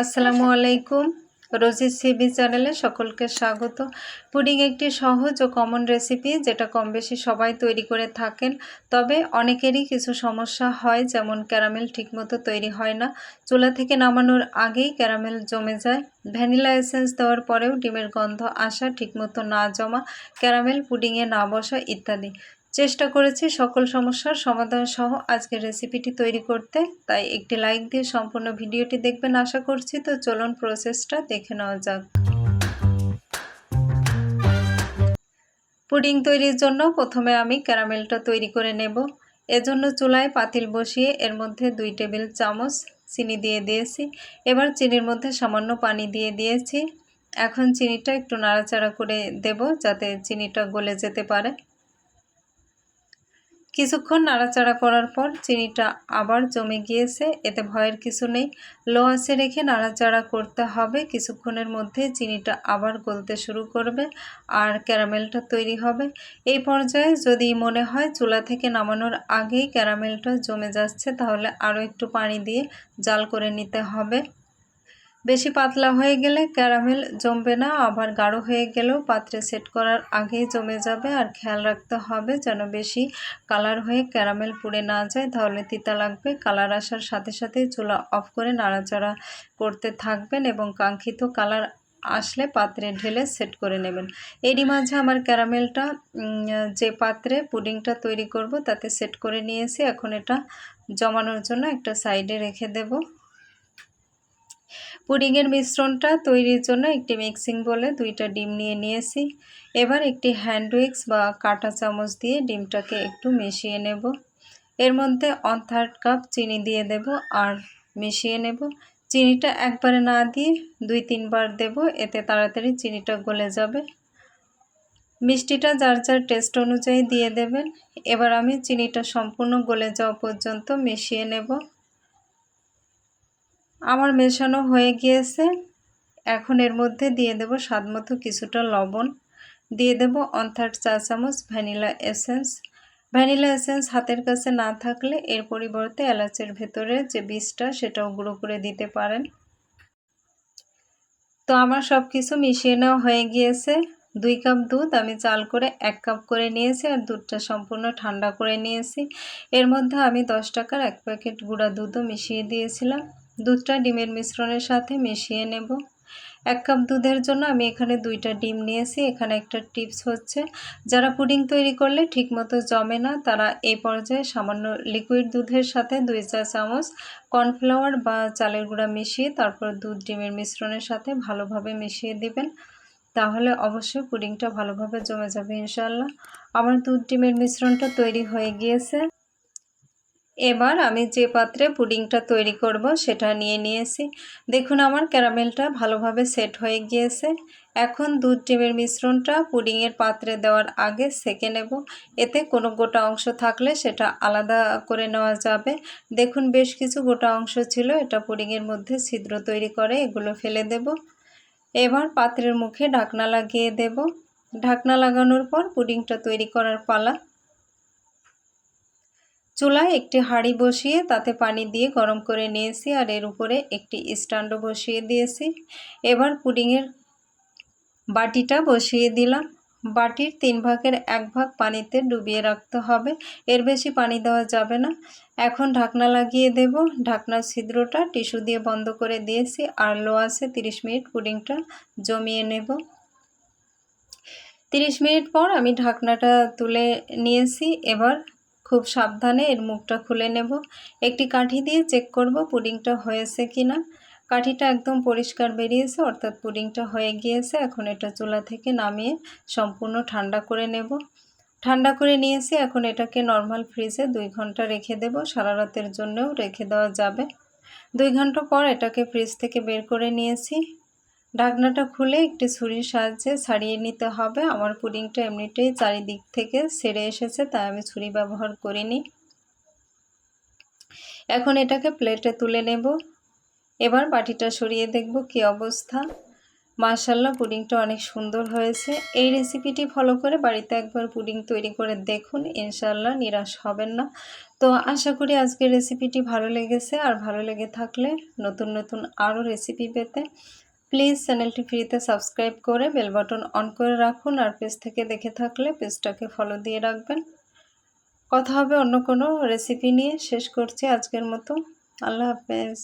আসসালামু আলাইকুম। রোজি সিবি চ্যানেলে সকলকে স্বাগত। পুডিং একটি সহজ ও কমন রেসিপি যেটা কম বেশি সবাই তৈরি করে থাকেন। তবে অনেকেরই কিছু সমস্যা হয়, যেমন ক্যারামেল ঠিকমতো তৈরি হয় না। চুলা থেকে নামানোর আগেই ক্যারামেল জমে যায়। ভ্যানিলা এসেন্স দেওয়ার পরেও ডিমের গন্ধ আসা, ঠিকমতো না জমা, ক্যারামেল পুডিংয়ে না বসা ইত্যাদি। চেষ্টা করেছি সকল সমস্যার সমাধান সহ আজকের রেসিপিটি তৈরি করতে। তাই একটি লাইক দিয়ে সম্পূর্ণ ভিডিওটি দেখবেন আশা করছি। তো চলুন প্রসেসটা দেখে নেওয়া যাক। পুডিং তৈরির জন্য প্রথমে আমি ক্যারামেলটা তৈরি করে নেব। এজন্য চুলায় পাতিল বসিয়ে এর মধ্যে দুই টেবিল চামচ চিনি দিয়ে দিয়েছি। এবার চিনির মধ্যে সামান্য পানি দিয়ে দিয়েছি। এখন চিনিটা একটু নাড়াচাড়া করে দেব যাতে চিনিটা গলে যেতে পারে। কিছুক্ষণ নাড়াচাড়া করার পর চিনিটা আবার জমে গিয়েছে, এতে ভয়ের কিছু নেই। লো আসে রেখে নাড়াচাড়া করতে হবে, কিছুক্ষণের মধ্যে চিনিটা আবার গলতে শুরু করবে আর ক্যারামেলটা তৈরি হবে। এই পর্যায়ে যদি মনে হয় চুলা থেকে নামানোর আগেই ক্যারামেলটা জমে যাচ্ছে, তাহলে আরও একটু পানি দিয়ে জাল করে নিতে হবে। বেশি পাতলা হয়ে গেলে ক্যারামেল জমবে না, আবার গাঢ় হয়ে গেলেও পাত্রে সেট করার আগেই জমে যাবে। আর খেয়াল রাখতে হবে যেন বেশি কালার হয়ে ক্যারামেল পুড়ে না যায়, তাহলে তিতা লাগবে। কালার আসার সাথে সাথে চুলা অফ করে নাড়াচাড়া করতে থাকবেন এবং কাঙ্ক্ষিত কালার আসলে পাত্রে ঢেলে সেট করে নেবেন। এরই মাঝে আমার ক্যারামেলটা যে পাত্রে পুডিংটা তৈরি করব তাতে সেট করে নিয়েছি। এখন এটা জমানোর জন্য একটা সাইডে রেখে দেব। পুডিংয়ের মিশ্রণটা তৈরির জন্য একটি মিক্সিং বলে দুইটা ডিম নিয়ে নিয়েছি। এবার একটি হ্যান্ড উইক্স বা কাটা চামচ দিয়ে ডিমটাকে একটু মিশিয়ে নেব। এর মধ্যে অন থার্ড কাপ চিনি দিয়ে দেব আর মিশিয়ে নেব। চিনিটা একবারে না দিয়ে দুই তিনবার দেব, এতে তাড়াতাড়ি চিনিটা গলে যাবে। মিষ্টিটা যার যার টেস্ট অনুযায়ী দিয়ে দেবেন। এবার আমি চিনিটা সম্পূর্ণ গলে যাওয়া পর্যন্ত মিশিয়ে নেব। আমার মেশানো হয়ে গিয়েছে। এখন এর মধ্যে দিয়ে দেব স্বাদ মতো কিছুটা লবণ। দিয়ে দেব অন থার্ড চা চামচ ভ্যানিলা এসেন্স। ভ্যানিলা এসেন্স হাতের কাছে না থাকলে এর পরিবর্তে এলাচের ভেতরে যে বীজটা, সেটাও গুঁড়ো করে দিতে পারেন। তো আমার সব কিছু মিশিয়ে নেওয়া হয়ে গিয়েছে। দুই কাপ দুধ আমি চাল করে এক কাপ করে নিয়েছি আর দুধটা সম্পূর্ণ ঠান্ডা করে নিয়েছি। এর মধ্যে আমি দশ টাকার এক প্যাকেট গুঁড়া দুধও মিশিয়ে দিয়েছিলাম। দুধটা ডিমের মিশ্রণের সাথে মিশিয়ে নেব। এক কাপ দুধের জন্য আমি এখানে দুইটা ডিম নিয়েছি। এখানে একটা টিপস হচ্ছে, যারা পুডিং তৈরি করলে ঠিকমতো জমে না, তারা এই পর্যায়ে সামান্য লিকুইড দুধের সাথে দুই চা চামচ কর্নফ্লাওয়ার বা চালের গুঁড়া মিশিয়ে তারপর দুধ ডিমের মিশ্রণের সাথে ভালোভাবে মিশিয়ে দিবেন। তাহলে অবশ্যই পুডিংটা ভালোভাবে জমে যাবে ইনশাল্লাহ আমার দুধ ডিমের মিশ্রণটা তৈরি হয়ে গিয়েছে। এবার আমি যে পাত্রে পুডিংটা তৈরি করব সেটা নিয়ে নিয়েছি। দেখুন আমার ক্যারামেলটা ভালোভাবে সেট হয়ে গিয়েছে। এখন দুধ ডিমের মিশ্রণটা পুডিংয়ের পাত্রে দেওয়ার আগে সেকে নেব। এতে কোনো গোটা অংশ থাকলে সেটা আলাদা করে নেওয়া যাবে। দেখুন বেশ কিছু গোটা অংশ ছিল, এটা পুডিংয়ের মধ্যে ছিদ্র তৈরি করে এগুলো ফেলে দেব। এবার পাত্রের মুখে ঢাকনা লাগিয়ে দেব। ঢাকনা লাগানোর পর পুডিংটা তৈরি করার পালা চুলায় একটি হাঁড়ি বসিয়ে তাতে পানি দিয়ে গরম করে নিয়েছি আর এর উপরে একটি স্ট্যান্ডও বসিয়ে দিয়েছি। এবার পুডিংয়ের বাটিটা বসিয়ে দিলাম। বাটির তিন ভাগের এক ভাগ পানিতে ডুবিয়ে রাখতে হবে। এর বেশি পানি দেওয়া যাবে না। এখন ঢাকনা লাগিয়ে দেব। ঢাকনার ছিদ্রটা টিস্যু দিয়ে বন্ধ করে দিয়েছি আর লো আছে তিরিশ মিনিট পুডিংটা জমিয়ে নেব। তিরিশ মিনিট পর আমি ঢাকনাটা তুলে নিয়েছি। এবার খুব সাবধানে এর মুখটা খুলে নেব। একটি কাঠি দিয়ে চেক করব পুডিংটা হয়েছে কি না কাঠিটা একদম পরিষ্কার বেরিয়েছে, অর্থাৎ পুডিংটা হয়ে গিয়েছে। এখন এটা চুলা থেকে নামিয়ে সম্পূর্ণ ঠান্ডা করে নেব। ঠান্ডা করে নিয়েছি, এখন এটাকে নর্মাল ফ্রিজে দুই ঘণ্টা রেখে দেব। সারা রাতের জন্যও রেখে দেওয়া যাবে। দুই ঘণ্টা পর এটাকে ফ্রিজ থেকে বের করে নিয়েছি। ঢাকনাটা খুলে একটি ছুরির সাহায্যে ছাড়িয়ে নিতে হবে। আমার পুডিংটা এমনিতেই চারিদিক থেকে সেরে এসেছে, তাই আমি ছুরি ব্যবহার করিনি। এখন এটাকে প্লেটে তুলে নেব। এবার বাটিটা সরিয়ে দেখব কি অবস্থা। মাশাল্লাহ পুডিংটা অনেক সুন্দর হয়েছে। এই রেসিপিটি ফলো করে বাড়িতে একবার পুডিং তৈরি করে দেখুন ইনশাল্লাহ নিরাশ হবেন না। তো আশা করি আজকের রেসিপিটি ভালো লেগেছে। আর ভালো লেগে থাকলে নতুন নতুন আরও রেসিপি পেতে প্লিজ চ্যানেলটি ফ্রিতে সাবস্ক্রাইব করে বেল বাটন অন করে রাখুন আর পেজ থেকে দেখে থাকলে পেজটাকে ফলো দিয়ে রাখবেন। কথা হবে অন্য কোনো রেসিপি নিয়ে। শেষ করছি আজকের মতো। আল্লাহ হাফেজ।